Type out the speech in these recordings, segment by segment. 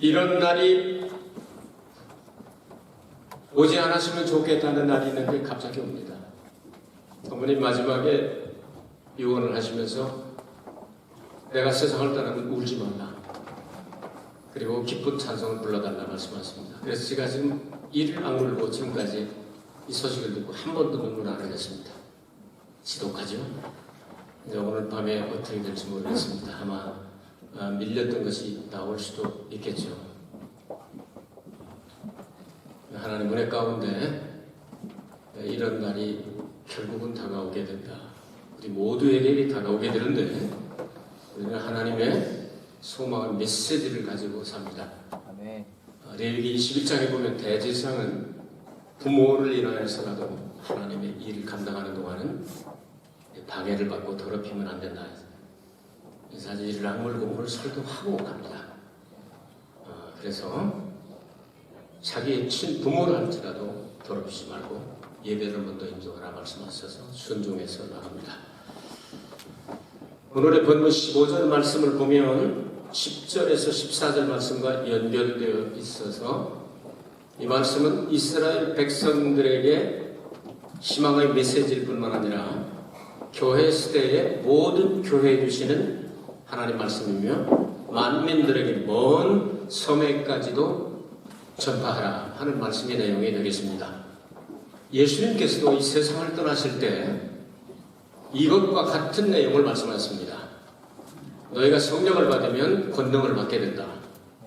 이런 날이 오지 않았으면 좋겠다는 날이 있는데 갑자기 옵니다. 어머님 마지막에 유언을 하시면서 내가 세상을 떠나면 울지 말라. 그리고 기쁜 찬송을 불러달라 말씀하십니다. 그래서 제가 지금 이를 악물고 지금까지 이 소식을 듣고 한 번도 눈물 안 흘렸습니다. 지독하죠? 이제 오늘 밤에 어떻게 될지 모르겠습니다. 아마 아, 밀렸던 것이 나올 수도 있겠죠. 하나님 은혜 가운데 이런 날이 결국은 다가오게 된다. 우리 모두에게 다가오게 되는데 우리는 하나님의 소망의 메시지를 가지고 삽니다. 어, 레위기 21장에 보면 대제사장은 부모를 인하여서라도 하나님의 일을 감당하는 동안은 방해를 받고 더럽히면 안 된다. 사실 악물고 뭘 설득하고 갑니다. 어, 그래서 자기의 친 부모를 할지라도 더럽히지 말고 예배를 먼저 인정하라 말씀하셔서 순종해서 나갑니다. 오늘의 본문 15절 말씀을 보면 10절에서 14절 말씀과 연결되어 있어서 이 말씀은 이스라엘 백성들에게 희망의 메시지일 뿐만 아니라 교회 시대의 모든 교회에 주시는 하나님 말씀이며 만민들에게 먼 섬에까지도 전파하라 하는 말씀의 내용이 되겠습니다. 예수님께서도 이 세상을 떠나실 때 이것과 같은 내용을 말씀하셨습니다. 너희가 성령을 받으면 권능을 받게 된다.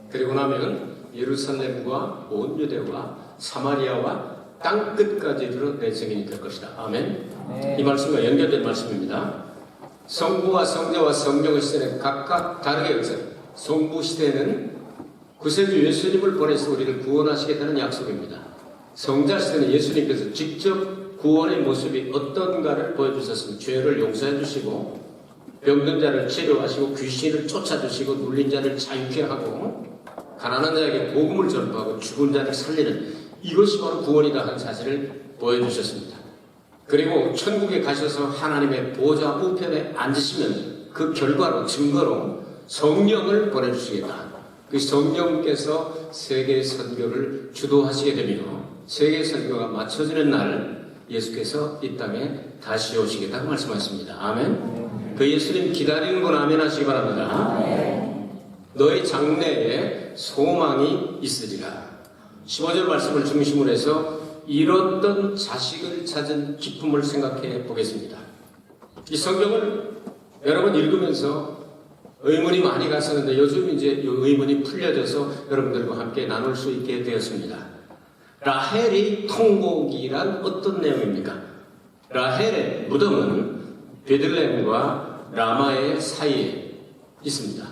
그리고 나면 예루살렘과 온 유대와 사마리아와 땅 끝까지 이르러 내 증인이 될 것이다. 아멘. 네. 이 말씀과 연결된 말씀입니다. 성부와 성자와 성령의 시대는 각각 다르게 역사. 성부 시대는 구세주 예수님을 보내서 우리를 구원하시겠다는 약속입니다. 성자 시대는 예수님께서 직접 구원의 모습이 어떤가를 보여주셨습니다. 죄를 용서해 주시고 병든 자를 치료하시고 귀신을 쫓아주시고 눌린 자를 자유케 하고 가난한 자에게 복음을 전파하고 죽은 자를 살리는 이것이 바로 구원이다 하는 사실을 보여주셨습니다. 그리고 천국에 가셔서 하나님의 보좌 우편에 앉으시면 그 결과로 증거로 성령을 보내주시겠다. 그 성령께서 세계 선교를 주도하시게 되며 세계 선교가 맞춰지는 날 예수께서 이 땅에 다시 오시겠다고 말씀하셨습니다. 아멘. 그 예수님 기다리는 분 아멘 하시기 바랍니다. 너희 장래에 소망이 있으리라. 15절 말씀을 중심으로 해서 잃었던 자식을 찾은 기쁨을 생각해 보겠습니다. 이 성경을 여러분 읽으면서 의문이 많이 갔었는데 요즘 이제 이 의문이 풀려져서 여러분들과 함께 나눌 수 있게 되었습니다. 라헬의 통곡이란 어떤 내용입니까? 라헬의 무덤은 베들레헴과 라마의 사이에 있습니다.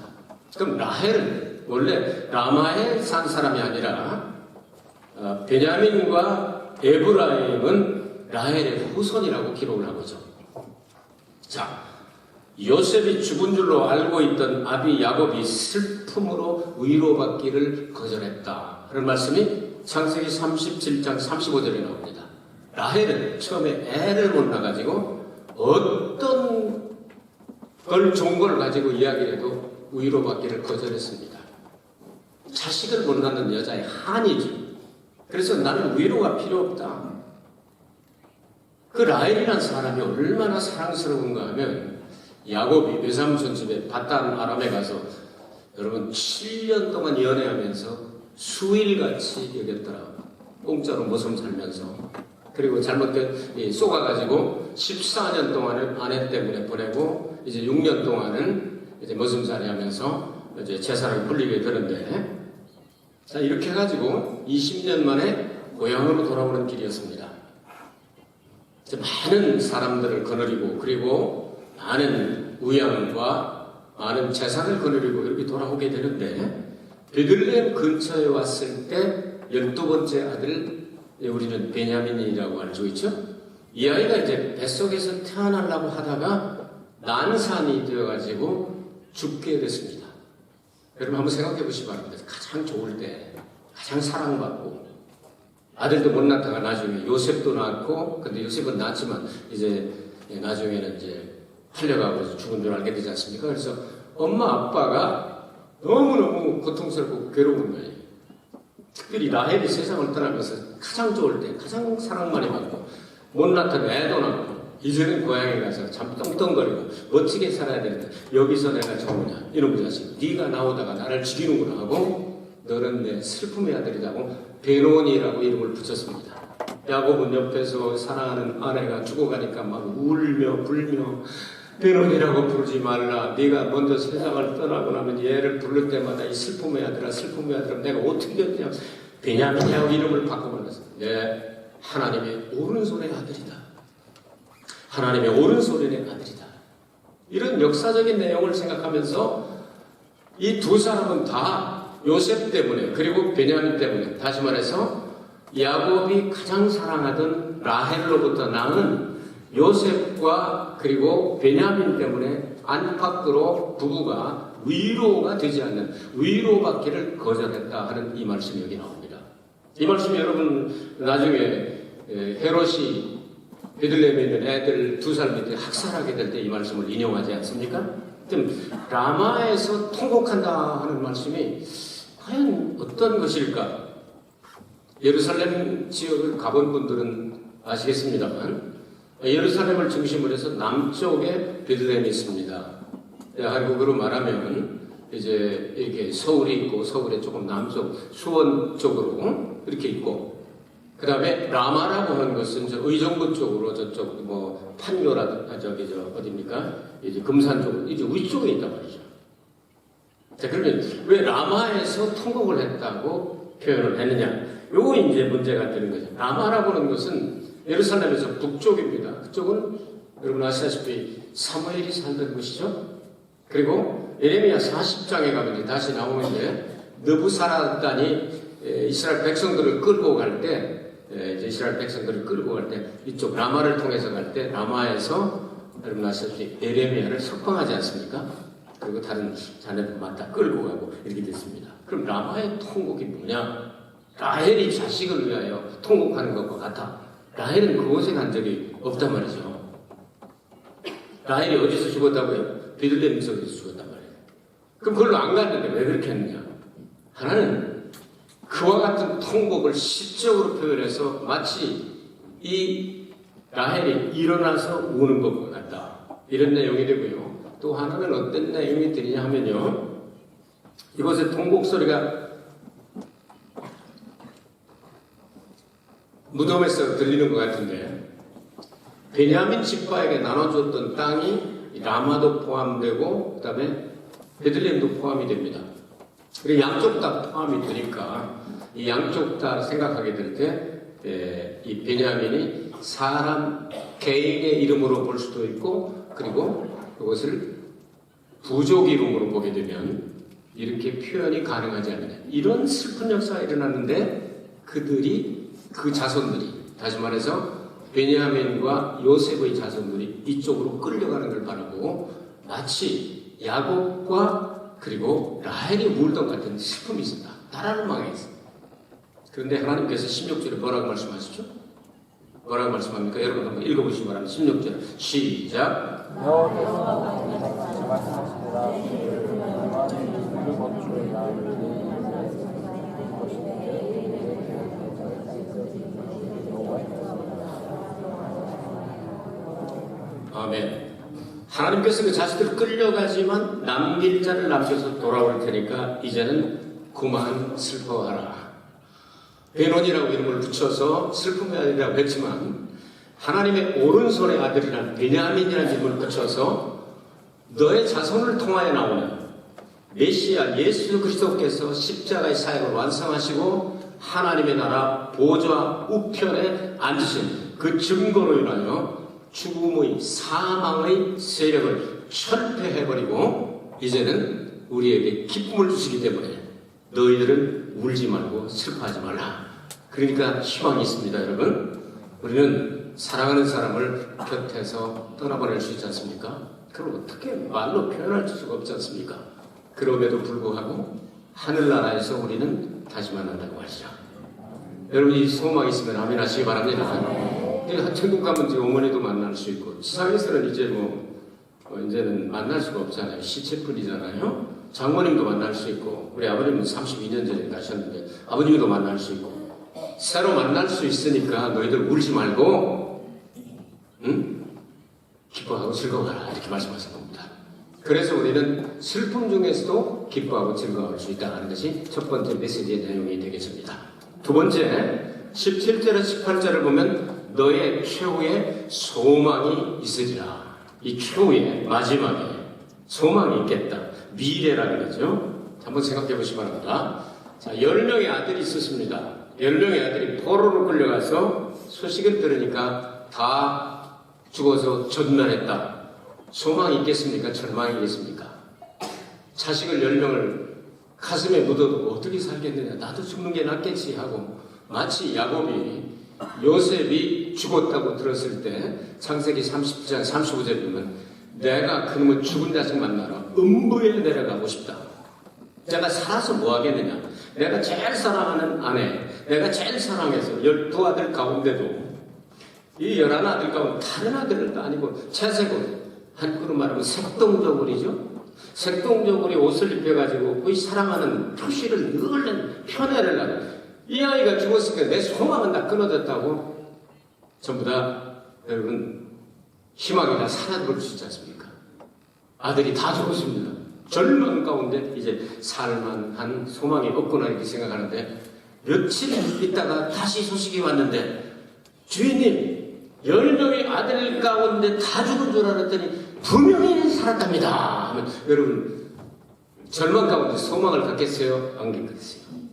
그럼 라헬은 원래 라마에 산 사람이 아니라 어, 베냐민과 에브라임은 라헬의 후손이라고 기록을 하고 있죠. 자, 요셉이 죽은 줄로 알고 있던 아비 야곱이 슬픔으로 위로받기를 거절했다. 그런 말씀이 창세기 37장 35절에 나옵니다. 라헬은 처음에 애를 못 낳아가지고 어떤 걸 좋은 걸 가지고 이야기를 해도 위로받기를 거절했습니다. 자식을 못 낳는 여자의 한이지. 그래서 나는 위로가 필요 없다. 그 라헬이라는 사람이 얼마나 사랑스러운가 하면 야곱이 외삼촌 집에 바단 아람에 가서 여러분 7년 동안 연애하면서 수일같이 여겼더라. 공짜로 모섬 살면서. 그리고 잘못된 이 쏘가가지고 14년 동안을 아내 때문에 보내고 이제 6년 동안은 이제 머슴살이 하면서 이제 재산을 불리게 되는데 자 이렇게 해가지고 20년 만에 고향으로 돌아오는 길이었습니다. 이제 많은 사람들을 거느리고 그리고 많은 우양과 많은 재산을 거느리고 이렇게 돌아오게 되는데 베들레헴 근처에 왔을 때 열두 번째 아들 우리는 베냐민이라고 알고 있죠. 이 아이가 이제 뱃속에서 태어나려고 하다가 난산이 되어가지고 죽게 됐습니다. 여러분 한번 생각해 보시기 바랍니다. 가장 좋을 때, 가장 사랑받고 아들도 못 낳다가 나중에 요셉도 낳고 근데 요셉은 낳지만 이제 나중에는 이제 팔려가고 죽은 줄 알게 되지 않습니까? 그래서 엄마 아빠가 너무너무 고통스럽고 괴로운 거예요. 특별히 라헬이 세상을 떠나면서 가장 좋을 때 가장 사랑 많이 받고 못났던 애도 낳고 이제는 고향에 가서 참 떵떵거리고 멋지게 살아야 되는데 여기서 내가 좋으냐 이놈의 자식 네가 나오다가 나를 죽이는구나 하고 너는 내 슬픔의 아들이라고 베노니라고 이름을 붙였습니다. 야곱은 옆에서 사랑하는 아내가 죽어가니까 막 울며 불며 베논이라고 부르지 말라. 네가 먼저 세상을 떠나고 나면 얘를 부를 때마다 이 슬픔의 아들아 슬픔의 아들아 내가 어떻게 했냐 베냐민이라고 이름을 바꿔버렸어. 네, 하나님의 오른손의 아들이다. 하나님의 오른손의 아들이다. 이런 역사적인 내용을 생각하면서 이 두 사람은 다 요셉 때문에 그리고 베냐민 때문에 다시 말해서 야곱이 가장 사랑하던 라헬로부터 낳은 요셉과 그리고 베냐민 때문에 안팎으로 부부가 위로가 되지 않는 위로받기를 거절했다 하는 이 말씀이 여기 나옵니다. 이 말씀이 여러분 나중에 에, 헤롯이 베들레헴에 있는 애들 두 살 밑에 학살하게 될 때 이 말씀을 인용하지 않습니까? 좀 라마에서 통곡한다 하는 말씀이 과연 어떤 것일까? 예루살렘 지역을 가본 분들은 아시겠습니다만 예루살렘을 중심으로 해서 남쪽에 베들레헴이 있습니다. 예, 한국으로 말하면 이제 이렇게 서울이 있고 서울의 조금 남쪽 수원 쪽으로 이렇게 있고 그 다음에 라마라고 하는 것은 저 의정부 쪽으로 저쪽 뭐 판교라 아, 저기 저 어디입니까 이제 금산 쪽 이제 위쪽에 있단 말이죠. 자 그러면 왜 라마에서 통곡을 했다고 표현을 했느냐? 요거 이제 문제가 되는 거죠. 라마라고 하는 것은 예루살렘에서 북쪽입니다. 그쪽은 여러분 아시다시피 사무엘이 살던 곳이죠. 그리고 예레미야 40장에 가면 다시 나오는데 느부사라단이 이스라엘 백성들을 끌고 갈 때 이제 이스라엘 백성들을 끌고 갈 때 이쪽 라마를 통해서 갈 때 라마에서 여러분 아시다시피 예레미야를 석방하지 않습니까? 그리고 다른 자녀들 맞다 끌고 가고 이렇게 됐습니다. 그럼 라마의 통곡이 뭐냐? 라헬이 자식을 위하여 통곡하는 것과 같아. 라헬은 그곳에 간 적이 없단 말이죠. 라헬이 어디서 죽었다고요? 비들레헴 속에서 죽었단 말이에요. 그럼 그걸로 안 갔는데 왜 그렇게 했느냐? 하나는 그와 같은 통곡을 시적으로 표현해서 마치 이 라헬이 일어나서 우는 것과 같다. 이런 내용이 되고요. 또 하나는 어떤 내용이 되냐 하면요. 이곳에 통곡 소리가 무덤에서 들리는 것 같은데 베냐민 집파에게 나눠줬던 땅이 라마도 포함되고 그다음에 베들레헴도 포함이 됩니다. 그리고 양쪽 다 포함이 되니까 이 양쪽 다 생각하게 될 때 이 베냐민이 사람 개인의 이름으로 볼 수도 있고 그리고 그것을 부족 이름으로 보게 되면 이렇게 표현이 가능하지 않느냐. 이런 슬픈 역사가 일어났는데 그들이 그 자손들이 다시 말해서 베냐민과 요셉의 자손들이 이쪽으로 끌려가는 걸 바라고 마치 야곱과 그리고 라헬이 울던 같은 슬픔이 있었다. 나라를 망했어. 그런데 하나님께서 16절에 뭐라고 말씀하시죠? 뭐라고 말씀합니까? 여러분 한번 읽어보시기 바랍니다. 16절 시작. 아멘. 하나님께서 그 자식들을 끌려가지만 남길 자를 남겨서 돌아올 테니까 이제는 그만 슬퍼하라. 베논이라고 이름을 붙여서 슬픔의 아들이라고 했지만 하나님의 오른손의 아들이라는 베냐민이라는 이름을 붙여서 너의 자손을 통하여 나오는 메시아 예수 그리스도께서 십자가의 사역을 완성하시고 하나님의 나라 보좌 우편에 앉으신 그 증거로 인하여 죽음의 사망의 세력을 철폐해버리고 이제는 우리에게 기쁨을 주시기 때문에 너희들은 울지 말고 슬퍼하지 말라. 그러니까 희망이 있습니다, 여러분. 우리는 사랑하는 사람을 곁에서 떠나보낼 수 있지 않습니까? 그걸 어떻게 말로 표현할 수가 없지 않습니까? 그럼에도 불구하고 하늘나라에서 우리는 다시 만난다고 하시죠. 여러분 이 소망이 있으면 아멘 하시기 바랍니다. 근데 천국 가면 이제 어머니도 만날 수 있고 지상에서는 이제 뭐 어, 이제는 만날 수가 없잖아요. 시체뿐이잖아요. 장모님도 만날 수 있고 우리 아버님은 32년 전에 가셨는데 아버님도 만날 수 있고 새로 만날 수 있으니까 너희들 울지 말고 응? 기뻐하고 즐거워하라 이렇게 말씀하신 겁니다. 그래서 우리는 슬픔 중에서도 기뻐하고 즐거워할 수 있다는 것이 첫 번째 메시지의 내용이 되겠습니다. 두 번째 17절에서 18절을 보면 너의 최후의 소망이 있으리라. 이 최후의 마지막에 소망이 있겠다. 미래라는 거죠. 한번 생각해 보시기 바랍니다. 자, 10명의 아들이 있었습니다. 10명의 아들이 포로로 끌려가서 소식을 들으니까 다 죽어서 전멸했다. 소망이 있겠습니까? 절망이 있겠습니까? 자식을 10명을 가슴에 묻어두고 어떻게 살겠느냐. 나도 죽는 게 낫겠지 하고 마치 야곱이 요셉이 죽었다고 들었을 때 창세기 30장 35절에 보면 내가 그놈의 죽은 자식 만나러 음부에 내려가고 싶다. 내가 살아서 뭐 하겠느냐? 내가 제일 사랑하는 아내, 내가 제일 사랑해서 열두 아들 가운데도 이 열한 아들 가운데 다른 아들도 아니고 채색옷, 한국으로 말하면 색동저고리죠. 색동저고리 옷을 입혀가지고 그 사랑하는 표시를 늘 표내를 하고 이 아이가 죽었으니까 내 소망은 다 끊어졌다고 전부 다 여러분 희망이 다 사라질 수 있지 않습니까? 아들이 다 죽었습니다. 절망 가운데 이제 살만한 소망이 없구나 이렇게 생각하는데 며칠 있다가 다시 소식이 왔는데 주인님 열 명의 아들 가운데 다 죽은 줄 알았더니 두 명이 살았답니다. 하면 여러분 절망 가운데 소망을 갖겠어요? 안 갖겠어요?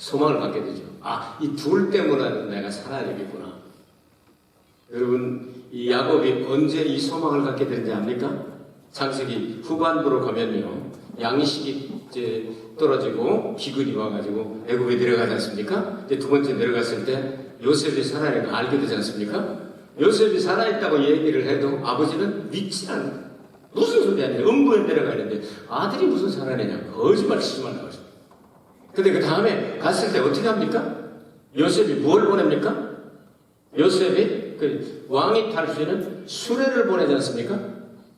소망을 갖게 되죠. 아, 이 둘 때문에 내가 살아야 되겠구나. 여러분, 이 야곱이 언제 이 소망을 갖게 되는지 압니까? 창세기 후반부로 가면요. 양식이 이제 떨어지고 기근이 와가지고 애굽에 내려가지 않습니까? 이제 두 번째 내려갔을 때 요셉이 살아있는 걸 알게 되지 않습니까? 요셉이 살아있다고 얘기를 해도 아버지는 믿지 않는 무슨 소리 아니에요? 음부에 내려가는데 아들이 무슨 살아내냐? 거짓말 치지 말라고. 근데 그 다음에 갔을 때 어떻게 합니까? 요셉이 뭘 보냅니까? 요셉이 그 왕이 탈 수 있는 수레를 보내지 않습니까?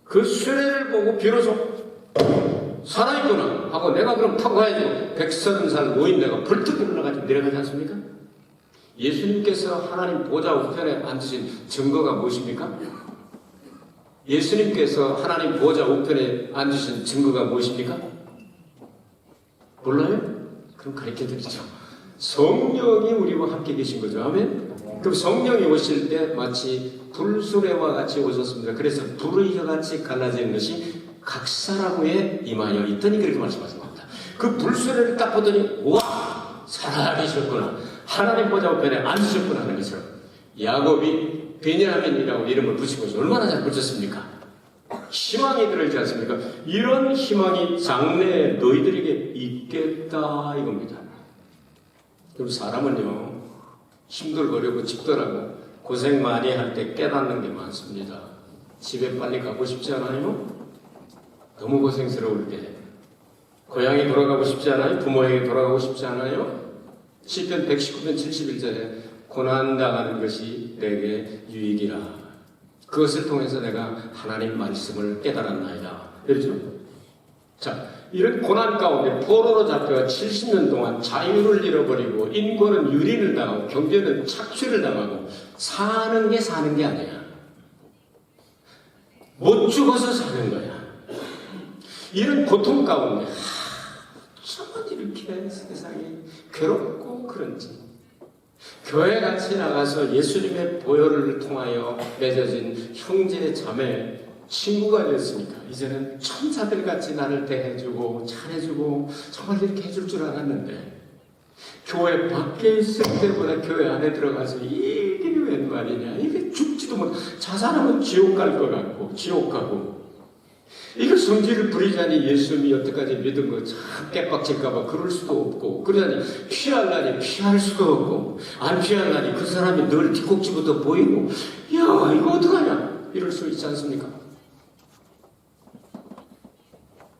그 수레를 보고 비로소 살아있구나 하고 내가 그럼 타고 가야지 백서른 살 노인 내가 벌떡 일어나가지고 내려가지 않습니까? 예수님께서 하나님 보좌 우편에 앉으신 증거가 무엇입니까? 예수님께서 하나님 보좌 우편에 앉으신 증거가 무엇입니까? 몰라요? 그럼 가르쳐 드리죠. 성령이 우리와 함께 계신 거죠. 아멘? 그럼 성령이 오실 때 마치 불수레와 같이 오셨습니다. 그래서 불의 혀같이 갈라지는 것이 각사라고에 임하여 있더니 그렇게 말씀하신 겁니다. 그 불수레를 딱 보더니 와 살아계셨구나. 하나님 보좌 우편에 앉으셨구나 하는 것처럼 야곱이 베냐민이라고 이름을 붙이고 얼마나 잘 붙였습니까? 희망이 들어있지 않습니까? 이런 희망이 장래에 너희들에게 있겠다 이겁니다. 그럼 사람은요 힘들거리고 집더라고 고생 많이 할 때 깨닫는 게 많습니다. 집에 빨리 가고 싶지 않아요? 너무 고생스러울 때 고향에 돌아가고 싶지 않아요? 부모에게 돌아가고 싶지 않아요? 시편 119편 71절에 고난당하는 것이 내게 유익이라 그것을 통해서 내가 하나님 말씀을 깨달았나이다. 그렇죠? 자, 이런 고난 가운데 포로로 잡혀가 70년 동안 자유를 잃어버리고 인권은 유린을 당하고 경제는 착취를 당하고 사는 게 사는 게 아니야. 못 죽어서 사는 거야. 이런 고통 가운데 하, 참 이렇게 세상이 괴롭고 그런지 교회 같이 나가서 예수님의 보혈을 통하여 맺어진 형제 자매 친구가 되었으니까 이제는 천사들 같이 나를 대해주고 잘해주고 정말 이렇게 해줄 줄 알았는데 교회 밖에 있을 때보다 교회 안에 들어가서 이게 웬 말이냐? 이게 죽지도 못 자살하면 지옥 갈 것 같고 지옥 가고 이거 성질을 부리자니 예수님이 여태까지 믿은 거 참 깨빡칠까봐 그럴 수도 없고 그러자니 피하려니 피할 수도 없고 안 피하려니 그 사람이 늘 뒤꼭지부터 보이고 야 이거 어떡하냐 이럴 수 있지 않습니까?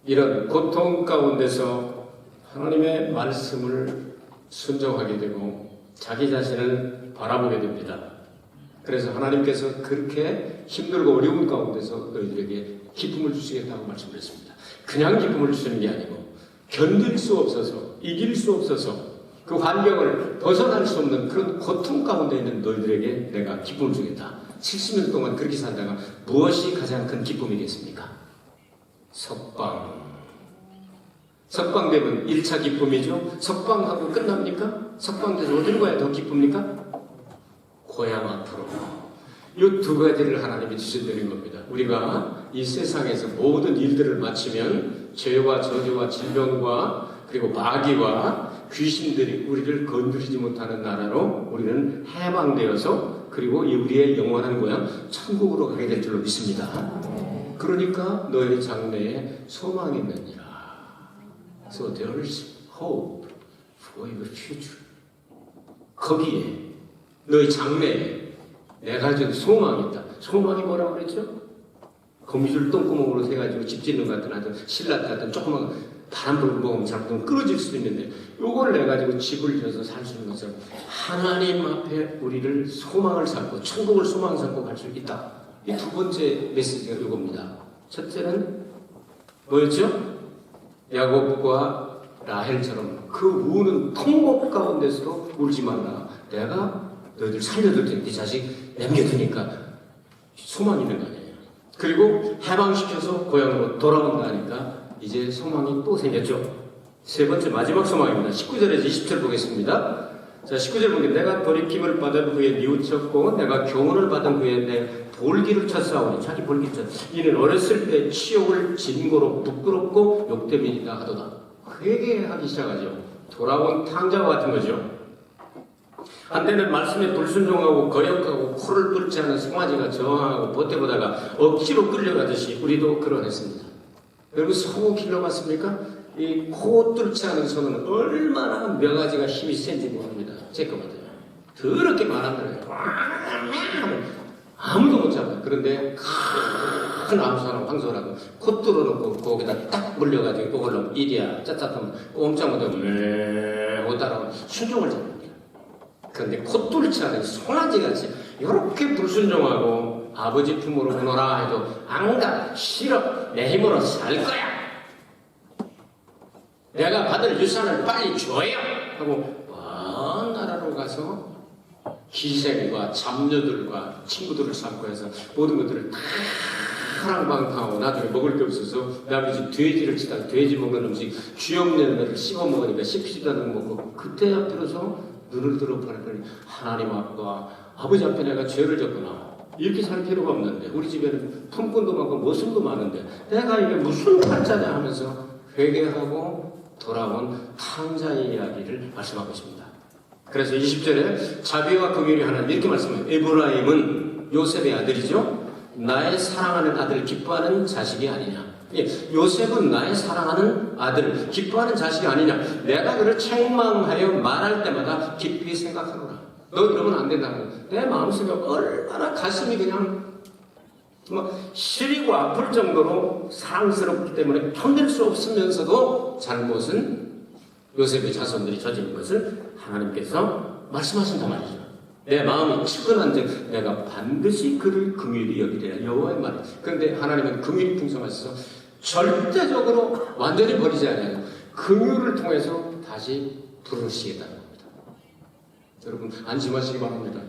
이런 고통 가운데서 하나님의 말씀을 순종하게 되고 자기 자신을 바라보게 됩니다. 그래서 하나님께서 그렇게 힘들고 어려운 가운데서 너희들에게 기쁨을 주시겠다고 말씀드렸습니다. 그냥 기쁨을 주는 게 아니고 견딜 수 없어서 이길 수 없어서 그 환경을 벗어날 수 없는 그런 고통 가운데 있는 너희들에게 내가 기쁨을 주겠다. 70년 동안 그렇게 산다가 무엇이 가장 큰 기쁨이겠습니까? 석방. 석방되면 1차 기쁨이죠. 석방하고 끝납니까? 석방돼서 어디로 가야 더 기쁩니까? 고향 앞으로. 이 두 가지를 하나님이 주신다는 겁니다. 우리가 이 세상에서 모든 일들을 마치면 죄와 저주와 질병과 그리고 마귀와 귀신들이 우리를 건드리지 못하는 나라로 우리는 해방되어서 그리고 이 우리의 영원한 고향 천국으로 가게 될 줄로 믿습니다. 그러니까 너의 장래에 소망이 있느니라. So there is hope for your future. 거기에 너의 장래에 내가 준 소망이 있다. 소망이 뭐라고 그랬죠? 거미줄 똥구멍으로 세가지고 집 짓는 것 같은 아주 신라 같은 조그만 바람 불고 잘못하면 끊어질 수도 있는데 요걸 내가지고 집을 지어서 살 수 있는 것은 하나님 앞에 우리를 소망을 삼고 천국을 소망 삼고 갈 수 있다. 이 두 번째 메시지가 이겁니다. 첫째는 뭐였죠? 야곱과 라헬처럼 그 우는 통곡 가운데서도 울지 말라. 내가 너희들 살려둘 테니 네 자식 남겨두니까 소망이 있는 거 아니에요. 그리고 해방시켜서 고향으로 돌아온다니까 이제 소망이 또 생겼죠. 세 번째 마지막 소망입니다. 19절에서 20절 보겠습니다. 자, 19절 보면 내가 돌이킴을 받은 후에 뉘우쳤고 내가 교훈을 받은 후에 내 볼기를 쳤사오니 자기 볼기를 쳤 이는 어렸을 때 치욕을 진고로 부끄럽고 욕됨이다 하도다. 회개하기 시작하죠. 돌아온 탕자와 같은 거죠. 한때는 말씀에 불순종하고 거역하고 코를 뚫지 않은 송아지가 저항하고 버텨보다가 억지로 끌려가듯이 우리도 그러했습니다. 여러분 소 길러봤습니까? 이 코 뚫지 않은 소는 얼마나 명아지가 힘이 센지 모릅니다. 제거 같아요. 더럽게 말하더라고요. 아무도 못 잡아요. 그런데 큰 암소랑 황소라고 코 뚫어놓고 거기다 딱 물려가지고 그걸로 일이야 짜짜하면 꼼짝 못하고 메고 따라오면 순종을 잡니다. 그런데 않은 송아지같이 이렇게 불순종하고 아버지 품으로 오너라 해도 안가. 싫어 내 힘으로 살 거야. 내가 받을 유산을 빨리 줘야 하고 먼 나라로 가서 기생과 잡녀들과 친구들을 삼고 해서 모든 것들을 다 하랑방탕하고 나중에 먹을 게 없어서 내 아버지 돼지를 치다가 돼지 먹는 음식 쥐 없는 애를 씹어 먹으니까 씹히지도 않는 거 먹고 그때 앞들어서 눈을 들어 보니까 하나님 앞과 아버지 앞에 내가 죄를 졌구나 이렇게 살 필요가 없는데 우리 집에는 품꾼도 많고 모습도 많은데 내가 이게 무슨 팔자냐 하면서 회개하고 돌아온 탕자의 이야기를 말씀하고 있습니다. 그래서 20절에 자비와 긍휼이 하나님 이렇게 말씀해요. 에브라임은 요셉의 아들이죠. 나의 사랑하는 아들 기뻐하는 자식이 아니냐. 예, 요셉은 나의 사랑하는 아들 기뻐하는 자식이 아니냐. 내가 그를 책망하여 말할 때마다 깊이 생각하노라. 너 이러면 안 된다는 거. 내 마음속에 얼마나 가슴이 그냥 뭐 시리고 아플 정도로 사랑스럽기 때문에 견딜 수 없으면서도 잘못은 요셉의 자손들이 저지른 것을 하나님께서 말씀하신단 말이죠. 내 마음이 측은한 즉 내가 반드시 그를 긍휼히 여기리라 여호와의 말. 그런데 하나님은 긍휼이 풍성하셔서 절대적으로 완전히 버리지 않아요. 긍휼을 통해서 다시 부르시겠다는 겁니다. 여러분 안심하시기 바랍니다.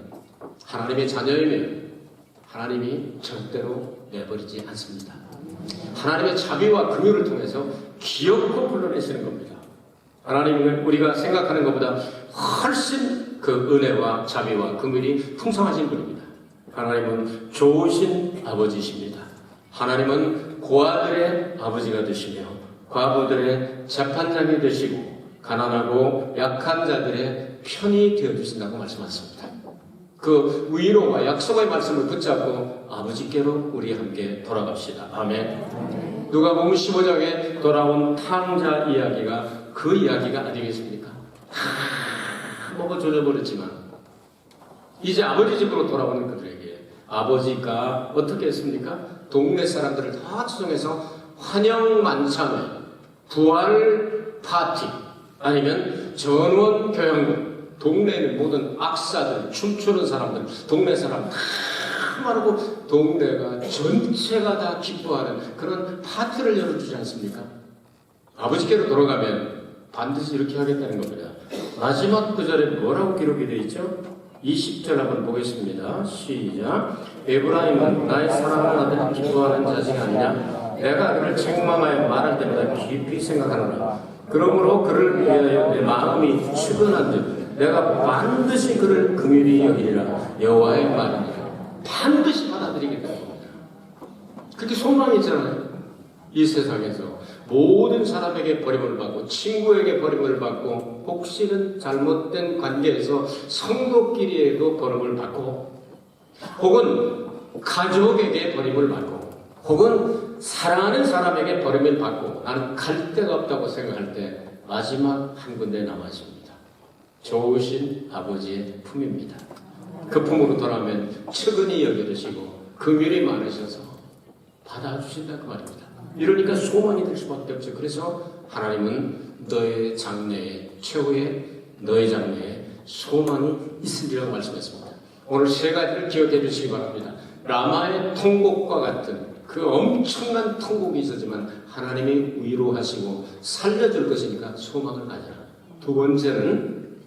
하나님의 자녀이면 하나님이 절대로 내버리지 않습니다. 하나님의 자비와 긍휼을 통해서 기억고 불러내시는 겁니다. 하나님은 우리가 생각하는 것보다 훨씬 그 은혜와 자비와 긍휼이 풍성하신 분입니다. 하나님은 좋으신 아버지십니다. 하나님은 고아들의 아버지가 되시며 과부들의 재판장이 되시고 가난하고 약한 자들의 편이 되어 주신다고 말씀하셨습니다. 그 위로와 약속의 말씀을 붙잡고 아버지께로 우리 함께 돌아갑시다. 아멘. 누가 보면 15장에 돌아온 탕자 이야기가 그 이야기가 아니겠습니까? 다 먹어 조져버렸지만 이제 아버지 집으로 돌아오는 그들에게 아버지가 어떻게 했습니까? 동네 사람들을 다 추정해서 환영 만찬회, 부활 파티, 아니면 전원 교양국, 동네에 있는 모든 악사들, 춤추는 사람들, 동네 사람 다 참말하고 동네가 전체가 다 기뻐하는 그런 파티를 열어주지 않습니까? 아버지께로 돌아가면 반드시 이렇게 하겠다는 겁니다. 마지막 구절에 뭐라고 기록이 되어 있죠? 20절 한번 보겠습니다. 시작. 에브라임은 나의 사랑하는 아들 기뻐하는 자식이 아니냐? 내가 그를 책망하여 말할 때마다 깊이 생각하노라. 그러므로 그를 위하여 내 마음이 측은한듯 내가 반드시 그를 긍휼히 여기리라. 여호와의 말이니라. 반드시 받아들이겠다는 겁니다. 그렇게 소망이 있잖아요. 이 세상에서 모든 사람에게 버림을 받고 친구에게 버림을 받고 혹시는 잘못된 관계에서 성도끼리에도 버림을 받고 혹은 가족에게 버림을 받고 혹은 사랑하는 사람에게 버림을 받고 나는 갈 데가 없다고 생각할 때 마지막 한 군데 남아 있습니다. 좋으신 아버지의 품입니다. 그 품으로 돌아오면 측은히 여겨주시고 긍휼이 많으셔서 받아주신다 그 말입니다. 이러니까 소망이 될 수밖에 없죠. 그래서 하나님은 너의 장래에 최후의 너의 장래에 소망이 있으리라고 말씀했습니다. 오늘 세 가지를 기억해 주시기 바랍니다. 라마의 통곡과 같은 그 엄청난 통곡이 있었지만 하나님이 위로하시고 살려줄 것이니까 소망을 가져라. 두 번째는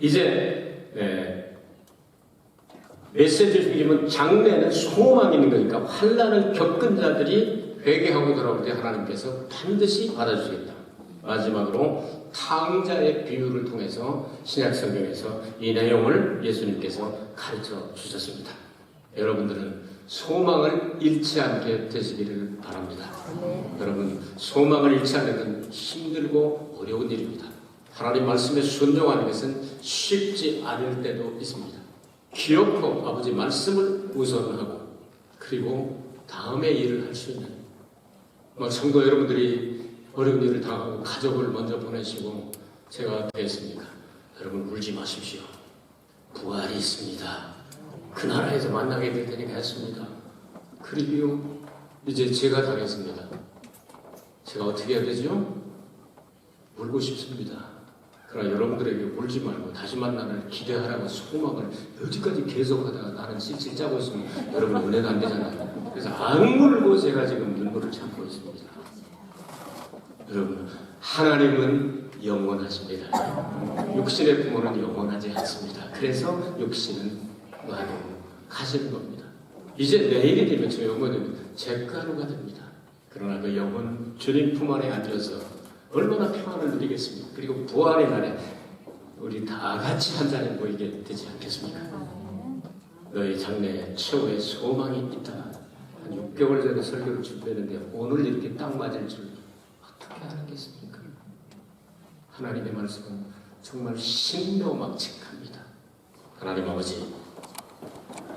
이제 네, 메시지를 드리면 장래는 소망이 있는 거니까 환란을 겪은 자들이 회개하고 돌아올 때 하나님께서 반드시 받아주시겠다. 마지막으로 탕자의 비유를 통해서 신약 성경에서 이 내용을 예수님께서 가르쳐 주셨습니다. 여러분들은 소망을 잃지 않게 되시기를 바랍니다. 여러분 소망을 잃지 않는 건 힘들고 어려운 일입니다. 하나님 말씀에 순종하는 것은 쉽지 않을 때도 있습니다. 기어코 아버지 말씀을 우선하고 그리고 다음의 일을 할 수 있는 뭐 성도 여러분들이 어려운 일을 당하고 가족을 먼저 보내시고 제가 했습니까? 여러분 울지 마십시오. 부활이 있습니다. 그 나라에서 만나게 될 테니까 했습니다. 그리고 이제 제가 당했습니다. 제가 어떻게 해야 되죠? 울고 싶습니다. 그러나 여러분들에게 울지 말고 다시 만나를 기대하라고 소망을 여기까지 계속하다가 나는 실실 짜고 있으면 여러분 은혜가 안 되잖아요. 그래서 안 울고 제가 지금 눈물을 참고 있습니다. 여러분 하나님은 영원하십니다. 육신의 부모는 영원하지 않습니다. 그래서 육신은 놔두고 가시는 겁니다. 이제 내일이 되면 저 영혼은 잿가루가 됩니다. 그러나 그 영혼 주님 품 안에 앉아서 얼마나 평안을 누리겠습니까? 그리고 부활의 날에 우리 다 같이 한 자리에 모이게 되지 않겠습니까? 너희 장래에 최후의 소망이 있다. 한 6개월 전에 설교를 준비했는데 오늘 이렇게 딱 맞을 줄 어떻게 알았겠습니까? 하나님의 말씀은 정말 신묘막측합니다. 하나님 아버지